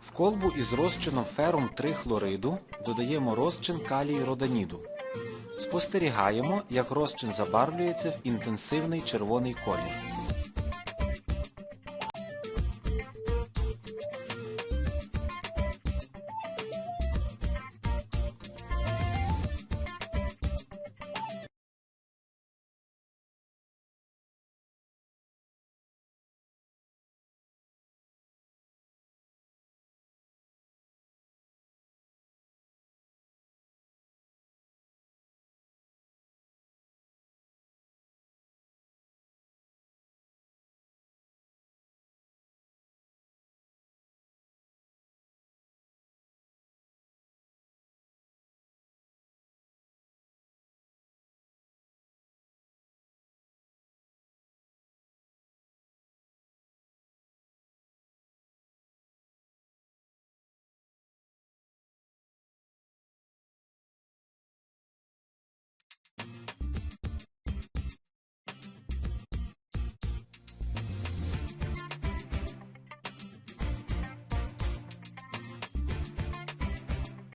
В колбу із розчином ферум 3 хлориду додаємо розчин калій роданіду. Спостерігаємо, як розчин забарвлюється в інтенсивний червоний колір.